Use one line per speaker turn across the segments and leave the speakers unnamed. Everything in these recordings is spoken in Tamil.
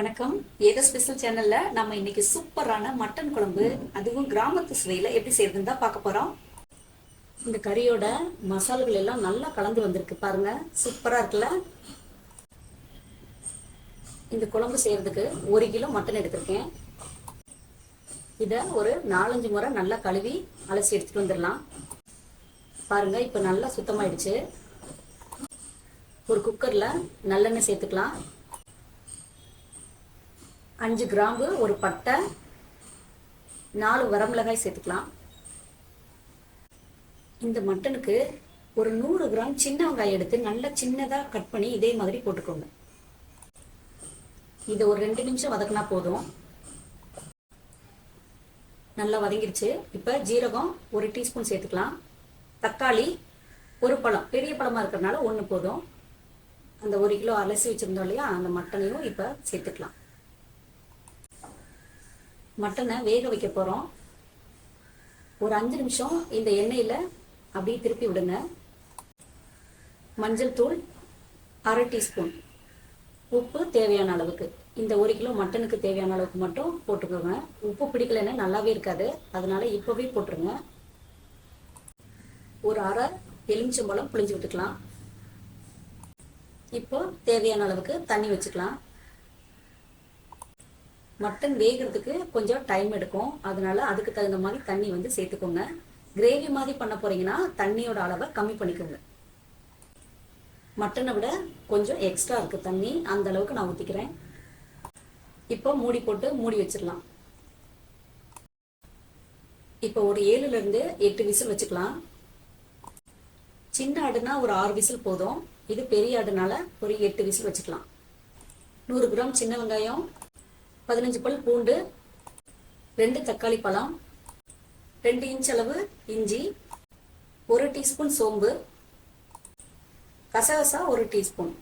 வணக்கம். ஏதோ ஸ்பெஷல் சேனல்ல நம்ம இன்னைக்கு சூப்பரான மட்டன் குழம்பு அதுவும் கிராமத்து சுவையில எப்படி செய்யறதுன்னு தான் பார்க்க போறோம். இந்த கறியோட மசாலாகள் எல்லாம் நல்லா கலந்து வந்திருக்கு பாருங்க. சூப்பரா இருக்குல்ல? இந்த குழம்பு செய்யறதுக்கு ஒரு கிலோ மட்டன் எடுத்திருக்கேன். இதை ஒரு நாலஞ்சு முறை நல்லா கழுவி அலசி எடுத்துட்டு வந்துடலாம். பாருங்க இப்போ நல்லா சுத்தமாயிடுச்சு. ஒரு குக்கரில் நல்லெண்ணெய் சேர்த்துக்கலாம். அஞ்சு கிராம்பு ஒரு பட்டை நாலு வரமிளகாய் சேர்த்துக்கலாம். இந்த மட்டனுக்கு ஒரு நூறு கிராம் சின்ன வெங்காயம் எடுத்து நல்லா சின்னதாக கட் பண்ணி இதே மாதிரி போட்டுக்கோங்க. இதை ஒரு ரெண்டு நிமிஷம் வதக்கினா போதும். நல்லா வதங்கிருச்சு. இப்போ ஜீரகம் ஒரு டீஸ்பூன் சேர்த்துக்கலாம். தக்காளி ஒரு பழம். பெரிய பழமாக இருக்கிறதுனால ஒன்று போதும். அந்த ஒரு கிலோ அலசி வச்சுருந்தோம் இல்லையா? அந்த மட்டனையும் இப்போ சேர்த்துக்கலாம். மட்டனை வேக வைக்க போகிறோம் ஒரு அஞ்சு நிமிஷம் இந்த எண்ணெயில் அப்படியே திருப்பி விடுங்க. மஞ்சள் தூள் அரை டீஸ்பூன். உப்பு தேவையான அளவுக்கு. இந்த ஒரு கிலோ மட்டனுக்கு தேவையான அளவுக்கு மட்டும் போட்டுக்கோங்க. உப்பு பிடிக்கலன்னா நல்லாவே இருக்காது. அதனால இப்போவே போட்டுருங்க. ஒரு அரை எலுமிச்சம்பழம் புளிஞ்சு விட்டுக்கலாம். இப்போ தேவையான அளவுக்கு தண்ணி வச்சுக்கலாம். மட்டன் வேகிறதுக்கு கொஞ்சம் டைம் எடுக்கும். அதனால அதுக்கு தகுந்த மாதிரி தண்ணி வந்து சேர்த்துக்கோங்க. கிரேவி மாதிரி பண்ண போறீங்கன்னா தண்ணியோட அளவை கம்மி பண்ணிக்கோங்க. மட்டனை விட கொஞ்சம் எக்ஸ்ட்ரா இருக்கு தண்ணி. அந்த அளவுக்கு நான் ஊற்றிக்கிறேன் இப்போ மூடி போட்டு மூடி வச்சிடலாம். இப்போ ஒரு ஏழுல இருந்து எட்டு விசில் வச்சுக்கலாம். சின்ன ஆடுனா ஒரு ஆறு விசில் போதும். இது பெரிய ஆடுனால ஒரு எட்டு விசில் வச்சுக்கலாம். நூறு கிராம் சின்ன வெங்காயம் பதினஞ்சு பல் பூண்டு ரெண்டு தக்காளி பழம் ரெண்டு இன்ச் அளவு இஞ்சி ஒரு டீஸ்பூன் சோம்பு கசகசா ஒரு டீஸ்பூன்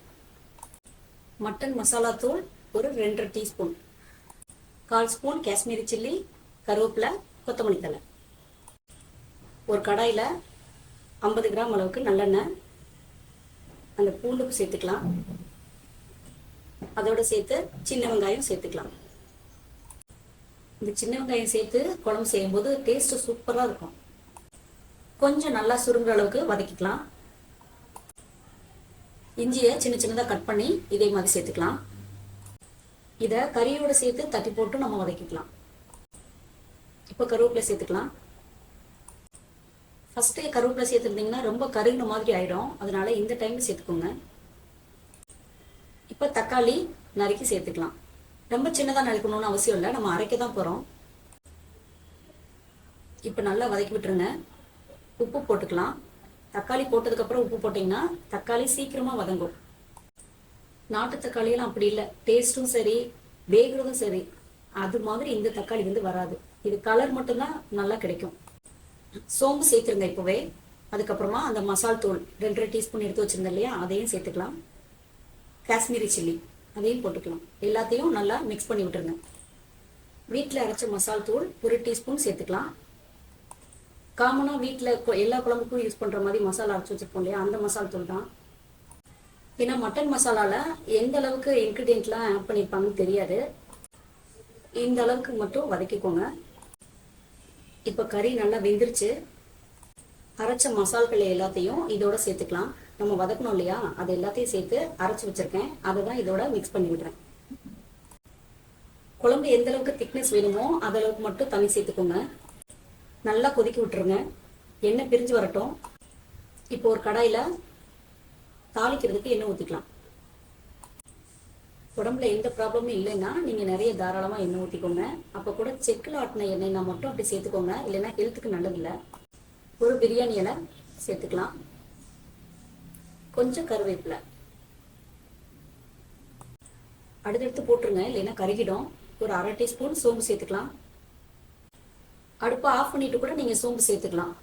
மட்டன் மசாலா தூள் ஒரு ரெண்டரை டீஸ்பூன் கால் ஸ்பூன் காஷ்மீரி சில்லி கருவேப்பிலை கொத்தமல்லி தலை ஒரு கடாயில் ஐம்பது கிராம் அளவுக்கு நல்லெண்ணெய் அந்த பூண்டுக்கு சேர்த்துக்கலாம். அதோடு சேர்த்து சின்ன வெங்காயம் சேர்த்துக்கலாம். இந்த சின்ன வெங்காயம் சேர்த்து குழம்பு செய்யும்போது டேஸ்ட் சூப்பராக இருக்கும். கொஞ்சம் நல்லா சுருங்குற அளவுக்கு வதக்கிக்கலாம். இஞ்சியை சின்ன சின்னதாக கட் பண்ணி இதே மாதிரி சேர்த்துக்கலாம். இதை கறியோட சேர்த்து தட்டி போட்டு நம்ம வதக்கிக்கலாம். இப்போ கருவேப்பிலை சேர்த்துக்கலாம். ஃபஸ்ட்டே கருவேப்பிலை சேர்த்துருந்தீங்கன்னா ரொம்ப கருகின மாதிரி ஆயிடும். அதனால இந்த டைம் சேர்த்துக்கோங்க. இப்போ தக்காளி நறுக்கி சேர்த்துக்கலாம். ரொம்ப சின்னதாக நறுக்கணும்னு அவசியம் இல்லை. நம்ம அரைக்க தான் போகிறோம் இப்போ நல்லா வதக்கி விட்டுருங்க. உப்பு போட்டுக்கலாம். தக்காளி போட்டதுக்கப்புறம் உப்பு போட்டிங்கன்னா தக்காளி சீக்கிரமாக வதங்கும். நாட்டு தக்காளியெல்லாம் அப்படி இல்லை. டேஸ்ட்டும் சரி வேகிறதும் சரி. அது மாதிரி இந்த தக்காளி வந்து வராது. இது கலர் மட்டும்தான் நல்லா கிடைக்கும். சோம்பு சேர்த்துருங்க இப்போவே. அதுக்கப்புறமா அந்த மசால் தூள் ரெண்டரை டீஸ்பூன் எடுத்து வச்சுருந்தேன் இல்லையா? அதையும் சேர்த்துக்கலாம். காஷ்மீரி சில்லி. அதையும் போட்டுக்கலாம் எல்லாத்தையும் நல்லா மிக்ஸ் பண்ணி விட்டுருங்க. வீட்டில் அரைச்ச மசால் தூள் ஒரு டீஸ்பூன் சேர்த்துக்கலாம். காமனாக வீட்டில் எல்லா குழம்புக்கும் யூஸ் பண்ணுற மாதிரி மசாலா அரைச்சி வச்சுருப்போம் இல்லையா? அந்த மசால் தூள் தான். ஏன்னா மட்டன் மசாலாவில் எந்த அளவுக்கு இன்க்ரீடியன்ட்லாம் ஆட் பண்ணியிருப்பாங்கன்னு தெரியாது. இந்த அளவுக்கு மட்டும் வதக்கிக்கோங்க. இப்போ கறி நல்லா வெந்துருச்சு. அரைச்ச மசால்கள் எல்லாத்தையும் இதோட சேர்த்துக்கலாம். நம்ம வதக்கணும் இல்லையா? அது எல்லாத்தையும் சேர்த்து அரைச்சி வச்சிருக்கேன். அதை தான் இதோட மிக்ஸ் பண்ணி விடுறேன். குழம்பு எந்த அளவுக்கு திக்னஸ் வேணுமோ அந்த அளவுக்கு மட்டும் தண்ணி சேர்த்துக்கோங்க. நல்லா கொதிக்க விட்டுருங்க. எண்ணெய் பிரிஞ்சு வரட்டும். இப்போ ஒரு கடாயில் தாளிக்கிறதுக்கு எண்ணெய் ஊற்றிக்கலாம் உடம்புல எந்த ப்ராப்ளமும் இல்லைன்னா நீங்கள் நிறைய தாராளமாக எண்ணெய் ஊற்றிக்கோங்க அப்போ கூட செக்கில் ஆட்டின எண்ணெய்னா மட்டும் அப்படி சேர்த்துக்கோங்க. இல்லைன்னா ஹெல்த்துக்கு நல்லதில்லை. ஒரு பிரியாணி இலை சேர்த்துக்கலாம். கொஞ்சம் கருவேப்பிலை. அடுத்தடுத்து போட்டுருங்க இல்லைன்னா கருகிடும். ஒரு அரை டீஸ்பூன் சோம்பு சேர்த்துக்கலாம். அடுப்பை ஆஃப் பண்ணிட்டு கூட நீங்கள் சோம்பு சேர்த்துக்கலாம்.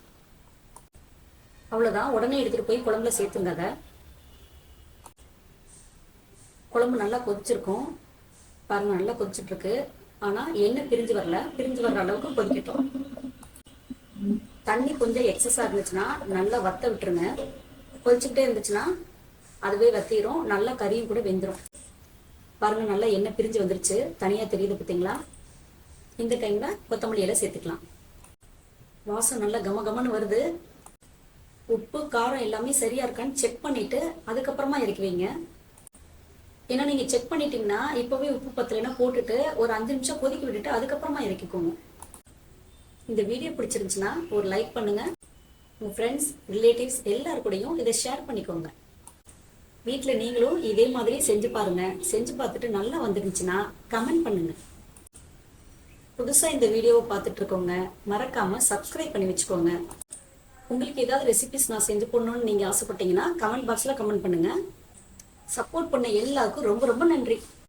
அவ்வளோதான் உடனே எடுத்துகிட்டு போய் குழம்புல சேர்த்துங்க அதை. குழம்பு நல்லா கொதிச்சிருக்கும். பாருங்க நல்லா கொதிச்சிட்டுருக்கு ஆனால் எண்ணெய் பிரிஞ்சு வரல. பிரிஞ்சு வர்ற அளவுக்கு கொதிக்கட்டும். தண்ணி கொஞ்சம் எக்ஸஸாக இருந்துச்சுன்னா நல்லா வத்த விட்டுருங்க. கொதிச்சுக்கிட்டே இருந்துச்சுன்னா அதுவே வத்திரும். நல்லா கறியும் கூட வெந்துடும் பாருங்க நல்லா எண்ணெய் பிரிஞ்சு வந்துருச்சு. தனியாக தெரியுது பார்த்தீங்களா இந்த டைமில் கொத்தமல்லி இலை சேர்த்துக்கலாம். வாசம் நல்லா கம கமன்னு வருது. உப்பு காரம் எல்லாமே சரியா இருக்கான்னு செக் பண்ணிட்டு அதுக்கப்புறமா இறக்கி வைங்க. ஏன்னா நீங்க செக் பண்ணிட்டீங்கன்னா இப்பவே உப்பு பத்தலைன்னா போட்டுட்டு ஒரு அஞ்சு நிமிஷம் கொதிக்க விட்டுட்டு அதுக்கப்புறமா இறக்கிக்கோங்க. இந்த வீடியோ பிடிச்சிருந்துச்சுன்னா ஒரு லைக் பண்ணுங்க. உங்கள் ஃப்ரெண்ட்ஸ் ரிலேட்டிவ்ஸ் எல்லார் கூடயும் இதை ஷேர் பண்ணிக்கோங்க. வீட்டில் நீங்களும் இதே மாதிரி செஞ்சு பாருங்கள் செஞ்சு பார்த்துட்டு நல்லா வந்துருந்துச்சுன்னா கமெண்ட் பண்ணுங்க. புதுசாக இந்த வீடியோவை பார்த்துட்டு இருக்கோங்க. மறக்காமல் சப்ஸ்கிரைப் பண்ணி வச்சுக்கோங்க. உங்களுக்கு ஏதாவது ரெசிபிஸ் நான் செஞ்சு போடணும்னு நீங்கள் ஆசைப்பட்டீங்கன்னா கமெண்ட் பாக்ஸில் கமெண்ட் பண்ணுங்கள் சப்போர்ட் பண்ண எல்லாருக்கும் ரொம்ப ரொம்ப நன்றி.